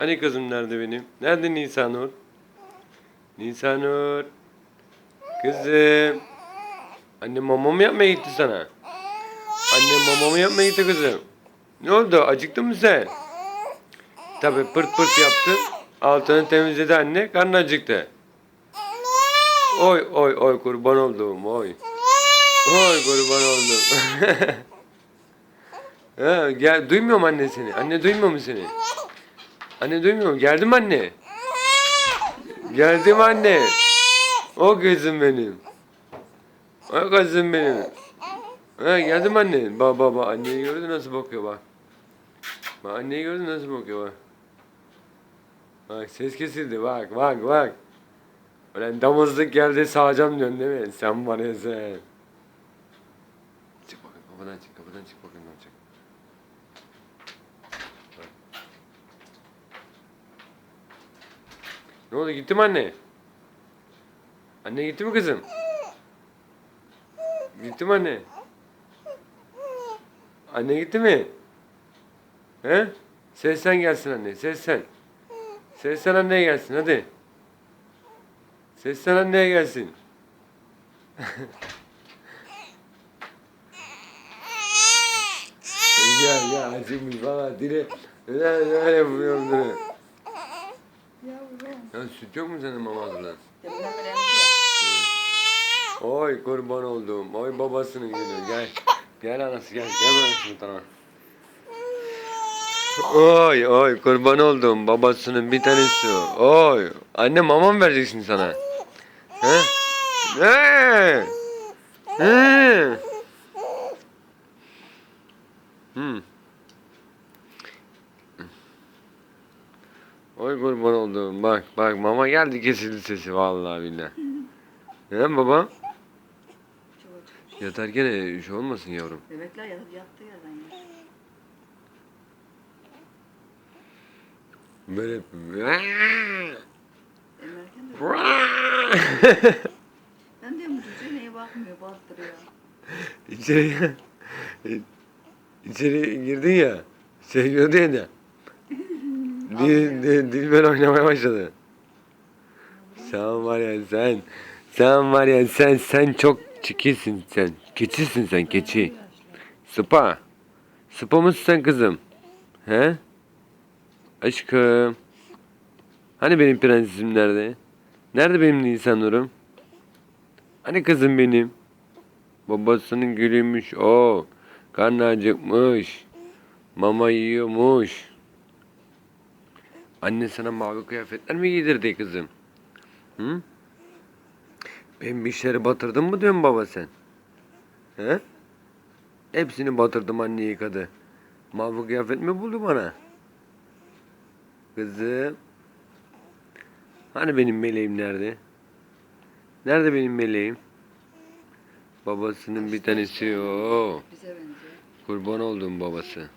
Hani kızım nerede benim? Nerede Nisanur? Nisanur. Kızım. Anne mama mı yapmaya gitti sana? Anne mama mı yapmaya gitti kızım? Ne oldu? Acıktın mı sen? Tabii pırt pırt yaptı. Altını temizledi anne. Karnı acıktı. Oy oy oy kurban olduğum oy. Oy kurban oldum. ha, gel duymuyor mu anne seni? Anne duymuyor mu seni? Anne duymuyor mu? Geldim anne. Geldim anne. O kızım benim. O kızım benim. Ha, geldim anne. Bak bak bak anneyi gördün nasıl bakıyor bak. Bak anneyi gördün nasıl bakıyor bak. Bak ses kesildi bak bak bak. Ulan damızlık geldi sağacağım diyorsun değil mi? Sen ya sen. Çık bakın kapıdan çık kapıdan çık bakın ne olacak. Ne oldu gitti mi anne? Anne gitti mi kızım? Gitti mi anne? Anne gitti mi? He? Sesten gelsin anne sesten. Sesten anneye gelsin hadi. Sesten anneye gelsin. ya ya acımış valla dile. Öyle öyle yapıyorum dile. Ya süt yok mu senin mama hazırlan? Deminden beri emdi ya. Oy kurban oldum. Oy babasının gülü. Gel. Gel anası gel. Gel anasını tamam. Oy oy kurban oldum. Babasının bir tanesi o. Oy. Anne mama mı verecek şimdi sana? He? He? He? Hmm. Oy kurban oldum. Bak bak mama geldi kesildi sesi vallahi billahi. He baba? Yatarken e, şey olmasın yavrum. Bebekler yatıp yattığı yerden yer. Böyle Emerken de ben diyorum bu çocuğa neye bakmıyor, bastırıyor. içeri içeri girdin ya şey gördün ya dil, dil, Dilber oynamaya başladı. Sen var ya sen sen var ya sen sen çok çikisin sen keçisin sen keçi. Sıpa. Sıpa mısın sen kızım? He? Aşkım. Hani benim prensesim nerede? Nerede benim Nisan Nurum? Hani kızım benim? Babasının gülüymüş o. Karnı acıkmış. Mama yiyormuş. Anne sana mavi kıyafetler mi giydirdi kızım? Hı? Ben bir işleri batırdım mı diyorsun baba sen? He? Hepsini batırdım anne yıkadı. Mavi kıyafet mi buldu bana? Kızım. Hani benim meleğim nerede? Nerede benim meleğim? Babasının bir tanesi o. Kurban olduğum babası.